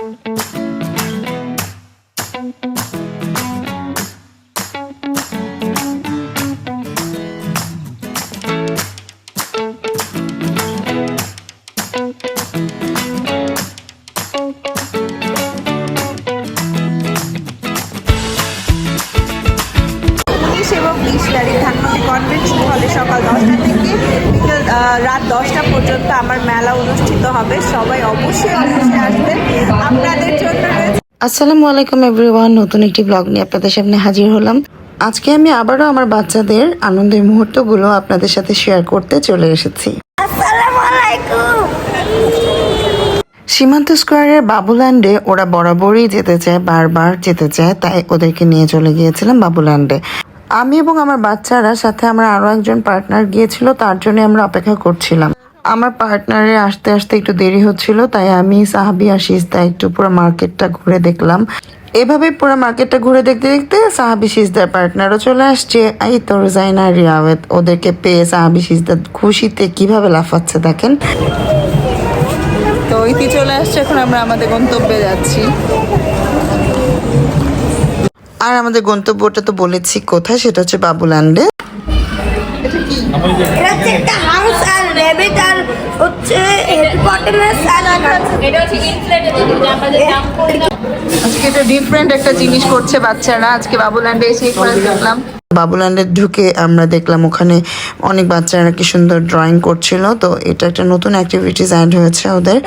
উনিশ রাত দশটা পর্যন্ত আমার মেলা অনুষ্ঠিত হবে। সবাই অবশ্যই অবশ্যই আসবেন। আপনাদের জন্য আসসালামু আলাইকুম এভরিওয়ান নতুন একটি ব্লগ নিয়ে আপনাদের সামনে হাজির হলাম। আজকে আমি আবারও আমার বাচ্চাদের আনন্দের মুহূর্তগুলো আপনাদের সাথে শেয়ার করতে চলে এসেছি। সীমান্ত স্কোয়ারের বাবুল্যান্ডে ওরা বরাবরই যেতে চায় বারবার যেতে চায় তাই ওদেরকে নিয়ে চলে গিয়েছিলাম বাবুল্যান্ডে আমি এবং আমার বাচ্চারা সাথে আমার আরও একজন পার্টনার গিয়েছিল, তার জন্য আমরা অপেক্ষা করছিলাম। আমার পার্টনারের আসতে আসতে একটু দেরি হচ্ছিল, তাই আমি, সাহাবি আর সিজদা একটু পুরো মার্কেটটা ঘুরে দেখলাম। এভাবে পুরো মার্কেটটা ঘুরে দেখতে দেখতে সাহাবি, সিজদার পার্টনারও চলে আসছে। এই তো রোজাইনা, রিয়াওয়েত, ওদেরকে পেয়ে সাহাবি, সিজদা খুশিতে কীভাবে লাফাচ্ছে দেখেন? তো ইতি চলে আসছে, এখন আমরা আমাদের গন্তব্যে যাচ্ছি। আর আমাদের গন্তব্যটা তো বলেছি কোথায় সেটা হচ্ছে বাবুল্যান্ডে একটা আজকে এটা ডিফারেন্ট একটা জিনিস করছে বাচ্চারা আজকে বাবুল্যান্ডে এসে দেখলাম। বাবুল্যান্ডে ঢুকে আমরা দেখলাম ওখানে অনেক বাচ্চারা কি সুন্দর ড্রয়িং করছিল। তো এটা একটা নতুন অ্যাক্টিভিটিস অ্যাড হয়েছে ওদের,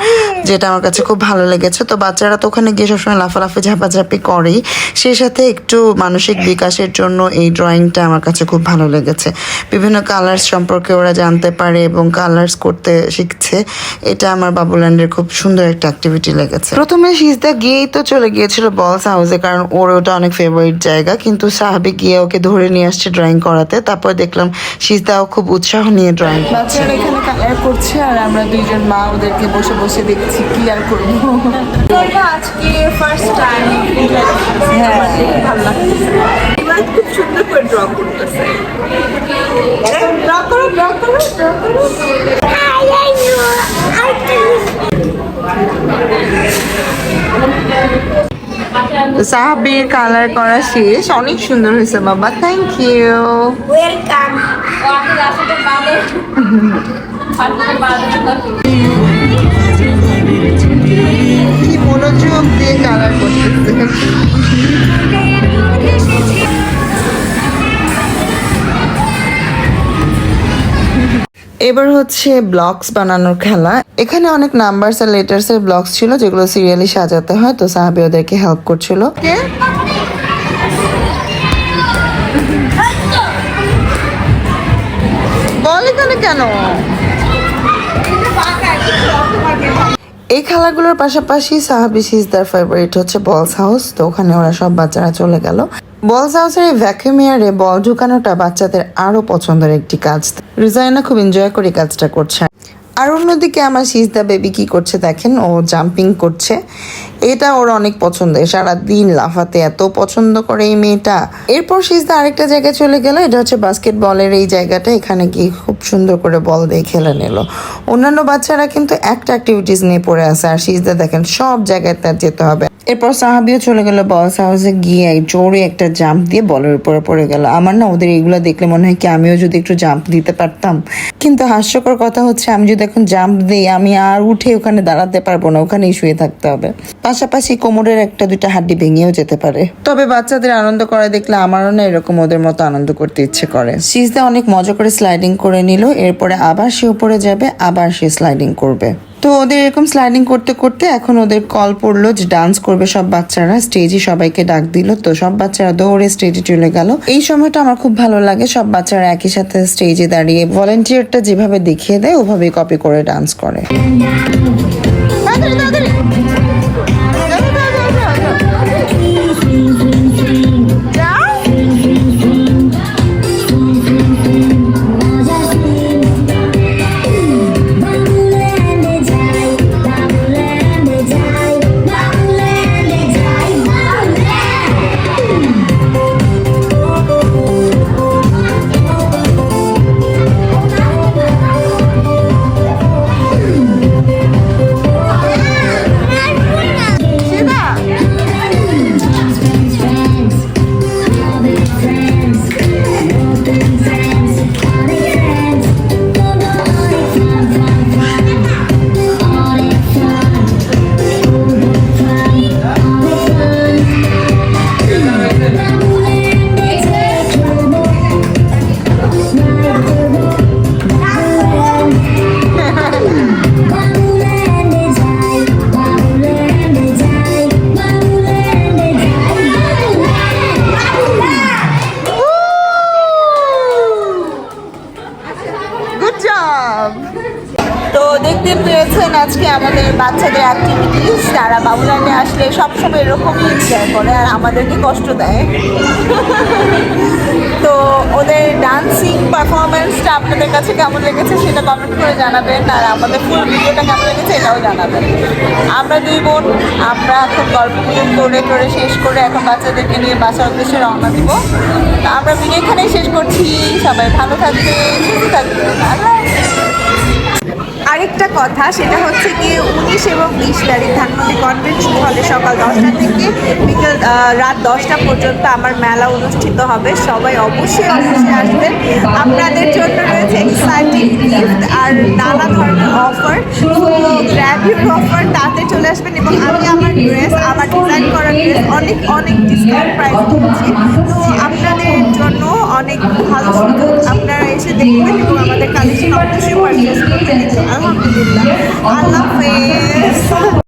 যেটা আমার কাছে খুব ভালো লেগেছে। তো বাচ্চারা তো ওখানে গিয়ে সবসময় লাফালাফি, ঝাপাঝাপি করেই। সেই সাথে একটু মানসিক বিকাশের জন্য এই ড্রয়িংটা আমার কাছে খুব ভালো লেগেছে। বিভিন্ন কালার্স সম্পর্কে ওরা জানতে পারে এবং কালার্স করতে শিখছে। এটা আমার বাবুল্যান্ডের খুব সুন্দর একটা অ্যাক্টিভিটি লেগেছে। প্রথমে সিজদা গিয়েই তো চলে গিয়েছিল বলস হাউসে কারণ ওর ওটা অনেক ফেভারিট জায়গা। কিন্তু সাহাবি গিয়ে ওকে ধরে নিয়ে আসছে ড্রয়িং করাতে। তারপর দেখলাম সিজদাও খুব উৎসাহ নিয়ে ড্রয়িং করছে। বাচ্চারা এখানে কালার করছে আর আমরা দুইজন মা ওদেরকে বসে বসে দেখছি কি আর করব। আজকে ফার্স্ট টাইম হ্যাঁ। ভালো লাগছে খুব সুন্দর করে ড্র করতেছে। ড্র করো ড্র করো ড্র করো। সাহাবির কালার করা শেষ। অনেক সুন্দর হয়েছে বাবা। থ্যাংক ইউ ওয়েলকাম বাদে এবার হচ্ছে ব্লকস বানানোর খেলা। এখানে অনেক নাম্বারস আর লেটার্স এর ব্লকস ছিল যেগুলো সিরিয়ালি সাজাতে হয় তো সাহাবি ওদেরকে হেল্প করছিল। বল এখানে কেন? এই খেলাগুলোর পাশাপাশি সাহাবি সিজদার ফেভারিট হচ্ছে বলস হাউস তো ওখানে ওরা সব বাচ্চারা চলে গেল। বলস হাউসের এই ভ্যাকুমিয়ারে বল ঢুকানোটা বাচ্চাদের আরও পছন্দের একটি কাজ। রিজাইনা খুব এনজয় করে কাজটা করছে। আর অন্যদিকে আমার সিজদা বেবি কি করছে দেখেন, ও জাম্পিং করছে। এটা ওর অনেক পছন্দের। সারা দিন লাফাতে এত পছন্দ করে এই মেয়েটা। এরপর সিজদা আরেকটা জায়গায় চলে গেল। এটা হচ্ছে বাস্কেট বলের এই জায়গাটা। এখানে গিয়ে খুব সুন্দর করে বল দিয়ে খেলে নিল। অন্যান্য বাচ্চারা কিন্তু একটা অ্যাক্টিভিটিস নিয়ে পড়ে আছে। আর সিজদা দেখেন, সব জায়গায় তার যেতে হবে। এরপর সাহাবিও চলে গেল বলস হাউসে গিয়ে জোরে একটা জাম্প দিয়ে বলের উপরে পড়ে গেল। আমার না ওদের এগুলো দেখলে মনে হয় কি আমিও যদি একটু জাম্প দিতে পারতাম। কিন্তু হাস্যকর কথা হচ্ছে, আমি যদি এখন জাম্প দিই, আমি আর উঠে ওখানে দাঁড়াতে পারব না। ওখানেই শুয়ে থাকতে হবে। পাশাপাশি কোমরের একটা দুইটা হাড্ডি ভেঙেও যেতে পারে। তবে বাচ্চাদের আনন্দ করা দেখলে আমারও না এরকম ওদের মতো আনন্দ করতে ইচ্ছে করে। সিজদা অনেক মজা করে স্লাইডিং করে নিল, এরপরে আবার সে উপরে যাবে, আবার সে স্লাইডিং করবে। তো ওদের এরকম স্লাইডিং করতে করতে এখন ওদের কল পড়ল যে ডান্স করবে সব বাচ্চারা স্টেজে সবাইকে ডাক দিল। তো সব বাচ্চারা দৌড়ে স্টেজে চলে গেল। এই সময়টা আমার খুব ভালো লাগে, সব বাচ্চারা একই সাথে স্টেজে দাঁড়িয়ে ভলেন্টিয়ারটা যেভাবে দেখিয়ে দেয়, ওভাবেই কপি করে ডান্স করে। বাচ্চাদের অ্যাক্টিভিটিস তারা বাবুল্যান্ডে আসলে সবসময় এরকমই এনজয় করে আর আমাদেরকে কষ্ট দেয়। তো ওদের ডান্সিং পারফরমেন্সটা আপনাদের কাছে কেমন লেগেছে সেটা কমেন্ট করে জানাবেন আর আমাদের ফুল ভিডিওটা কেমন লেগেছে এটাও জানাবেন। আমরা দুই বোন, আমরা এখন গল্প করে করে শেষ করে এখন বাচ্চাদেরকে নিয়ে বাসার উদ্দেশ্যে রওনা দিব। আমরা ভিডিও এখানেই শেষ করছি। সবাই ভালো থাকবে সুস্থ থাকবে। আরেকটা কথা, সেটা হচ্ছে কি উনিশ এবং বিশ তারিখ ধানমন্ডি কনভেনশন হলে সকাল দশটা থেকে বিকেল রাত দশটা পর্যন্ত আমার মেলা অনুষ্ঠিত হবে। সবাই অবশ্যই অবশ্যই আসবেন। আপনাদের জন্য রয়েছে এক্সাইটিং গিফট আর নানা ধরনের অফার গ্র্যাব অফার তাতে চলে আসবেন এবং আমি আমার ড্রেস আমার ডিজাইন করা ড্রেস অনেক অনেক ডিসকাউন্ট প্রাইস দিচ্ছি। তো আপনাদের জন্য অনেক ভালো সুযোগ। দেখবেন এবং আমাদের কালেকশন অবশ্যই পারচেস আলহামদুলিল্লাহ। আল্লাহ